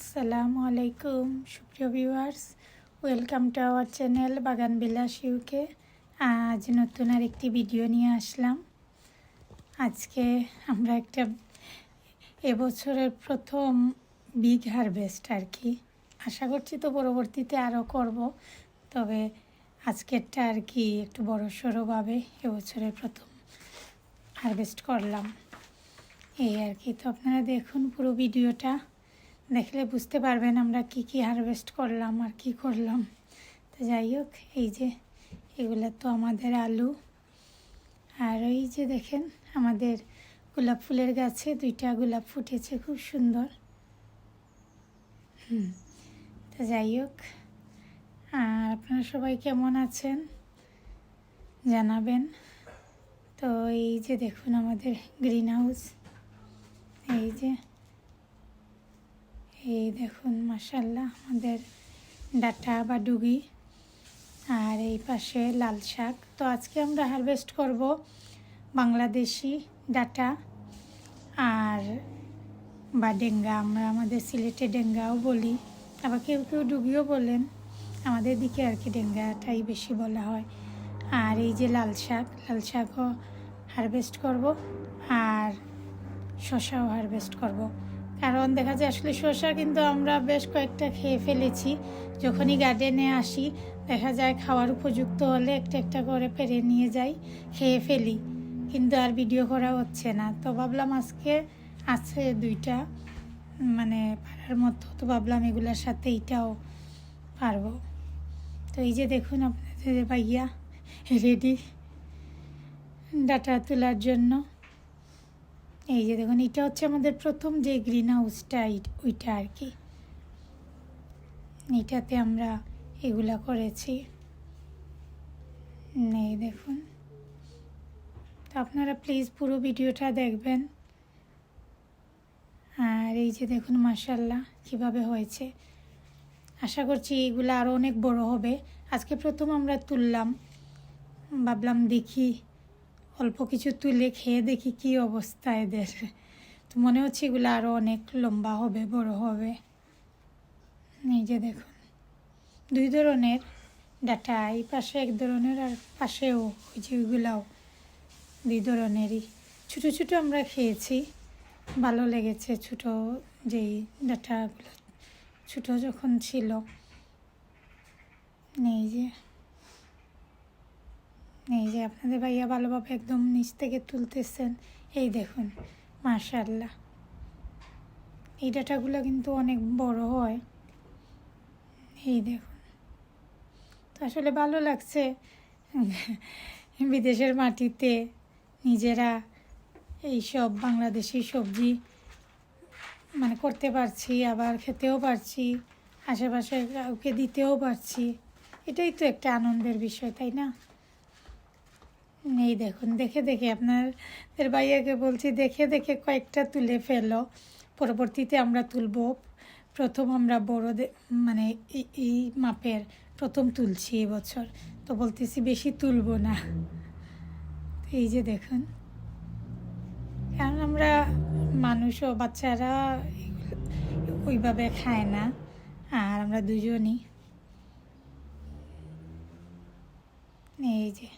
আসসালামু আলাইকুম, সুপ্রিয় viewers welcome to our channel Bagan Bilas UK আজ নতুন আর একটি ভিডিও নিয়ে আসলাম। আজকে আমরা একটা এবছরের প্রথম বিগ হারভেস্ট আর কি। আশা করছি তো পরবর্তীতে আরও করব, তবে আজকেরটা আর কি একটু বড় সড়োভাবে এবছরের প্রথম হারভেস্ট করলাম। এই আর কি, তো আপনারা দেখুন পুরো ভিডিওটা দেখলে বুঝতে পারবেন আমরা কি কি হারভেস্ট করলাম আর কি করলাম। তো যাই হোক, এই যে এগুলো তো আমাদের আলু। আর ওই যে দেখেন, আমাদের গোলাপ ফুলের গাছে দুইটা গোলাপ ফুটেছে, খুব সুন্দর। হুম, তো যাই হোক, আর আপনারা সবাই কেমন আছেন? জানাবেন। তো এই যে দেখুন আমাদের গ্রিন হাউস এই যে এই দেখুন মাসাল্লাহ আমাদের ডাটা বা ডুগি আর এই পাশে লাল শাক। তো আজকে আমরা হারভেস্ট করব বাংলাদেশি ডাটা আর বা ডেঙ্গা। আমরা আমাদের সিলেটে ডেঙ্গাও বলি, আবার কেউ কেউ ডুগিও বলেন। আমাদের দিকে আর কি ডেঙ্গাটাই বেশি বলা হয়। আর এই যে লাল শাক, লাল শাকও হারভেস্ট করব আর শশাও হারভেস্ট করব। কারণ দেখা যায় আসলে শসা কিন্তু আমরা বেশ কয়েকটা খেয়ে ফেলেছি। যখনই গার্ডেনে আসি, দেখা যায় খাওয়ার উপযুক্ত হলে একটা একটা করে পেরে নিয়ে যাই, খেয়ে ফেলি। কিন্তু আর ভিডিও করা হচ্ছে না। তো ভাবলাম আজকে আছে দুইটা মানে পারার মতো তো ভাবলাম এগুলোর সাথে এইটাও পারব। তো এই যে দেখুন আপনাদের ভাইয়া রেডি ডাটা তোলার জন্য। এই যে দেখুন, এটা হচ্ছে আমাদের প্রথম যে গ্রিন হাউসটা ওইটা আর কি। এটাতে আমরা এগুলা করেছি। এই দেখুন। তো আপনারা প্লিজ পুরো ভিডিওটা দেখবেন। আর এই যে দেখুন মাসাল্লাহ কীভাবে হয়েছে। আশা করছি এগুলো আরও অনেক বড় হবে। আজকে প্রথম আমরা তুললাম। ভাবলাম দেখি অল্প কিছু তুলে খেয়ে দেখি কি অবস্থা এদের। তো মনে হচ্ছে এগুলো আরও অনেক লম্বা হবে, বড় হবে। যে দেখুন, দুই ধরনের ডাটা, এই পাশে এক ধরনের আর পাশেও, ওই যে ওইগুলাও দুই ধরনেরই। ছোটো ছোটো আমরা খেয়েছি, ভালো লেগেছে ছোটো যেই ডাটাগুলো, ছোটো যখন ছিল। এই যে এই যে আপনাদের ভাইয়া ভালোভাবে একদম নিচ থেকে তুলতেছেন, এই দেখুন মাশাল্লাহ এই ডাটাগুলো কিন্তু অনেক বড় হয়। এই দেখুন। তো আসলে ভালো লাগছে বিদেশের মাটিতে নিজেরা এই সব বাংলাদেশি সবজি মানে করতে পারছি, আবার খেতেও পারছি, আশেপাশে কাউকে দিতেও পারছি। এটাই তো একটা আনন্দের বিষয়, তাই না? এই দেখুন, দেখে দেখে আপনাদের ভাইয়াকে বলছি, দেখে দেখে কয়েকটা তুলে ফেলো। পরবর্তীতে আমরা তুলব। প্রথম আমরা বড় মানে এই মাপের প্রথম তুলছি এবছর। তো বলতেছি বেশি তুলবো না। এই যে দেখুন। কারণ আমরা মানুষ ও বাচ্চারা ওইভাবে খায় না, আর আমরা দুজনই। এই যে।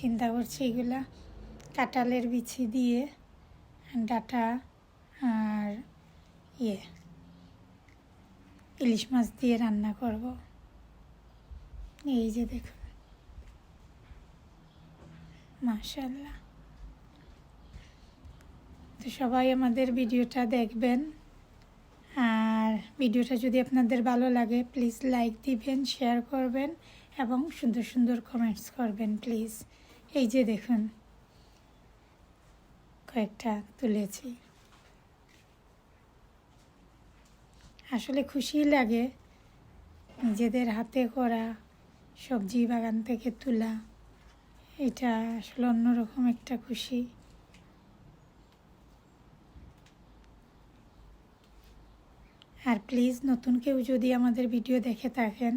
চিন্তা করছি এগুলা কাঁঠালের বিছি দিয়ে, ডাটা আর ইয়ে ইলিশ মাছ দিয়ে রান্না করব। এই যে দেখুন। মাশাল্লাহ তো সবাই আমাদের ভিডিওটা দেখবেন। আর ভিডিওটা যদি আপনাদের ভালো লাগে প্লিজ লাইক দিবেন শেয়ার করবেন এবং সুন্দর সুন্দর কমেন্টস করবেন প্লিজ এই যে দেখুন, কয়েকটা তুলেছি। আসলে খুশি লাগে নিজেদের হাতে করা সবজি বাগান থেকে তোলা। এটা আসলে অন্যরকম একটা খুশি। আর প্লিজ নতুন কেউ যদি আমাদের ভিডিও দেখে থাকেন,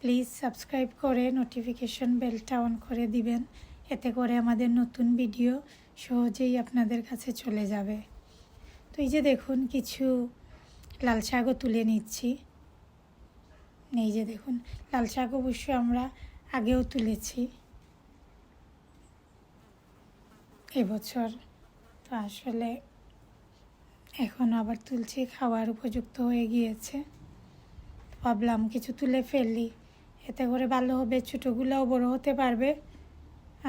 প্লিজ সাবস্ক্রাইব করে নোটিফিকেশন বেলটা অন করে দিবেন। এতে করে আমাদের নতুন ভিডিও সহজেই আপনাদের কাছে চলে যাবে। তো এই যে দেখুন, কিছু লাল শাকও তুলে নিচ্ছি। এই যে দেখুন, লাল শাক অবশ্য আমরা আগেও তুলেছি। এবছর তো আসলে এখন আবার তুলছি, খাওয়ার উপযুক্ত হয়ে গিয়েছে। ভাবলাম কিছু তুলে ফেললি এতে করে ভালো হবে, ছোটোগুলোও বড় হতে পারবে।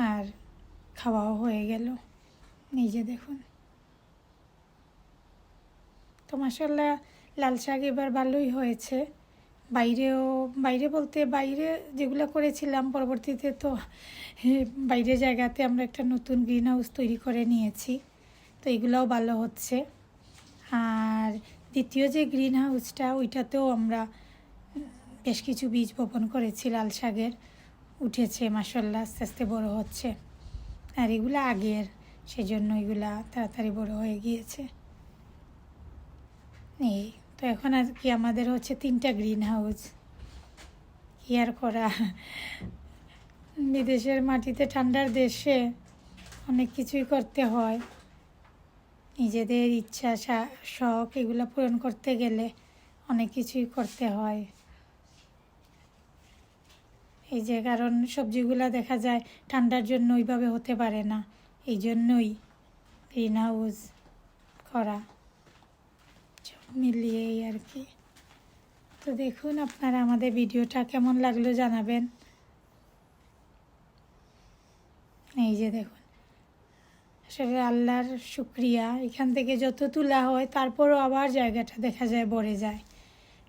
আর খাওয়াও হয়ে গেল। নিজে দেখুন। তো মাসাল্লাহ লাল শাক এবার ভালোই হয়েছে। বাইরেও, বাইরে বলতে বাইরে যেগুলো করেছিলাম, পরবর্তীতে তো বাইরে জায়গাতে আমরা একটা নতুন গ্রিন হাউস তৈরি করে নিয়েছি। তো এগুলোও ভালো হচ্ছে। আর দ্বিতীয় যে গ্রিন হাউসটা ওইটাতেও আমরা বেশ কিছু বীজ বপন করেছি লাল শাকের। উঠেছে মাসাল্লাহ আস্তে আস্তে বড় হচ্ছে। আর এগুলো আগের, সেজন্য এগুলা তাড়াতাড়ি বড় হয়ে গিয়েছে। এই তো এখন আর কি, আমাদের হচ্ছে তিনটা গ্রিন হাউস কি আর করা? বিদেশের মাটিতে ঠান্ডার দেশে অনেক কিছুই করতে হয়। নিজেদের ইচ্ছা শখ এগুলো পূরণ করতে গেলে অনেক কিছুই করতে হয়। এই যে কারণ সবজিগুলো দেখা যায় ঠান্ডার জন্য ওইভাবে হতে পারে না। এই জন্যই গ্রিন হাউস করা সব মিলিয়েই আর কি। তো দেখুন আপনারা আমাদের ভিডিওটা কেমন লাগল জানাবেন। এই যে দেখুন, আসলে আল্লাহর শুক্রিয়া। এখান থেকে যত তোলা হয় তারপরও আবার জায়গাটা দেখা যায় ভরে যায়।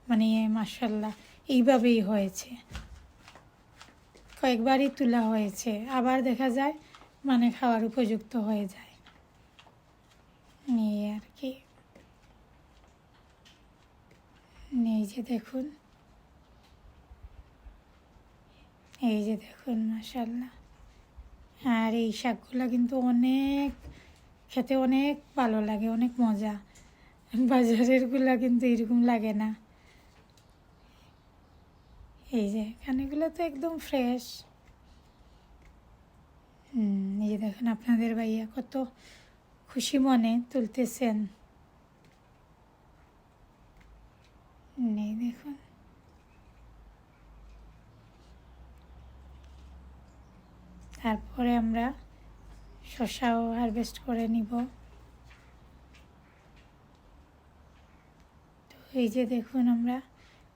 মানে মার্শাল্লাহ এইভাবেই হয়েছে। কয়েকবারই তোলা হয়েছে, আবার দেখা যায় মানে খাওয়ার উপযুক্ত হয়ে যায়। নিয়ে আর কি। এই যে দেখুন। এই যে দেখুন মাসাল্লাহ আর এই শাকগুলো কিন্তু অনেক, খেতে অনেক ভালো লাগে, অনেক মজা। বাজারেরগুলো কিন্তু এরকম লাগে না। এই যে এখানেগুলো তো একদম ফ্রেশ হুম, এই যে দেখুন আপনাদের ভাইয়া কত খুশি মনে তুলতেছেন। নেই দেখুন। তারপরে আমরা শসাও হারভেস্ট করে নিব। তো এই যে দেখুন আমরা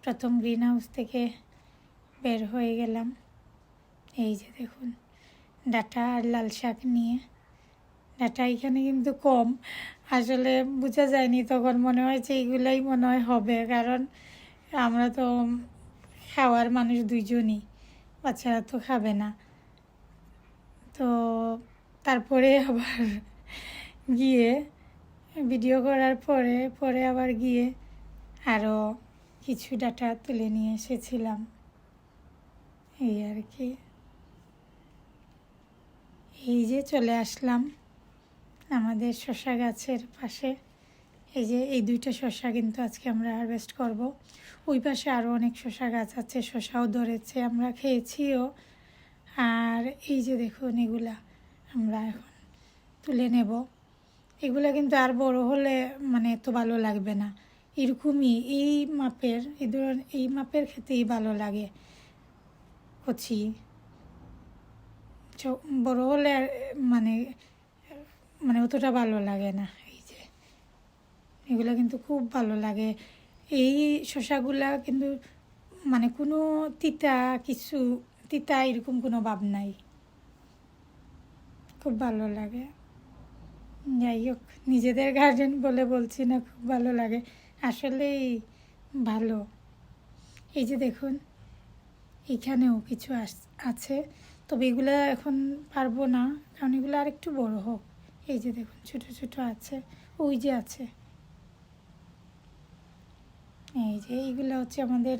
প্রথম গ্রিন হাউস থেকে বের হয়ে গেলাম। এই যে দেখুন, ডাটা আর লাল শাক নিয়ে। ডাটা এখানে কিন্তু কম। আসলে বোঝা যায়নি, তখন মনে হয়েছে এইগুলাই মনে হয় হবে। কারণ আমরা তো খাওয়ার মানুষ দুইজনই, বাচ্চারা তো খাবে না। তো তারপরে আবার গিয়ে, ভিডিও করার পরে পরে আবার গিয়ে আরও কিছু ডাটা তুলে নিয়ে এসেছিলাম। এই আর কি। এই যে চলে আসলাম আমাদের শসা গাছের পাশে। এই যে এই দুইটা শসা কিন্তু আজকে আমরা হারভেস্ট করব। ওই পাশে আরও অনেক শসা গাছ আছে, শসাও ধরেছে, আমরা খেয়েছিও। আর এই যে দেখুন এগুলা আমরা এখন তুলে নেব। এগুলা কিন্তু আর বড় হলে মানে এত ভালো লাগবে না। এরকমই এই মাপের, এই ধরুন এই মাপের খেতেই ভালো লাগে। চ- বড় হলে মানে মানে অতটা ভালো লাগে না, এই যে। এগুলো কিন্তু খুব ভালো লাগে। এই শসাগুলা কিন্তু মানে কোনো তিতা কিছু, তিতা এরকম কোনো ভাব নাই। খুব ভালো লাগে। যাই হোক, নিজেদের গার্জেন বলে বলছি না, খুব ভালো লাগে। আসলেই ভালো। এই যে দেখুন এখানেও কিছু আছে। তবে এগুলো এখন পারব না, কারণ এগুলো আর একটু বড় হোক। এই যে দেখুন, ছোট ছোট আছে, ওই যে আছে। এই যে এইগুলো হচ্ছে আমাদের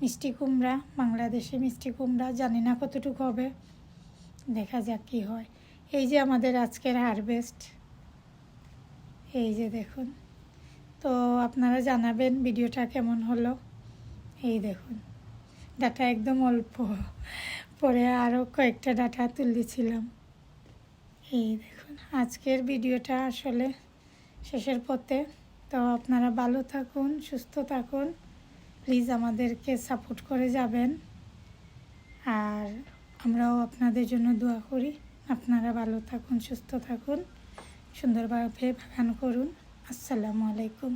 মিষ্টি কুমড়া, বাংলাদেশে মিষ্টি কুমড়া, জানি না কতটুকু হবে। দেখা যাক কী হয়। এই যে আমাদের আজকের হারভেস্ট এই যে দেখুন। তো আপনারা জানাবেন ভিডিওটা কেমন হলো। এই দেখুন। ডাটা একদম অল্প। পরে আরও কয়েকটা ডাটা তুলেছিলাম। এই দেখুন, আজকের ভিডিওটা আসলে শেষের পথে। তো আপনারা ভালো থাকুন, সুস্থ থাকুন। প্লিজ আমাদেরকে সাপোর্ট করে যাবেন। আর আমরাও আপনাদের জন্য দোয়া করি, আপনারা ভালো থাকুন, সুস্থ থাকুন। সুন্দরভাবে বাগান করুন। আসসালামু আলাইকুম।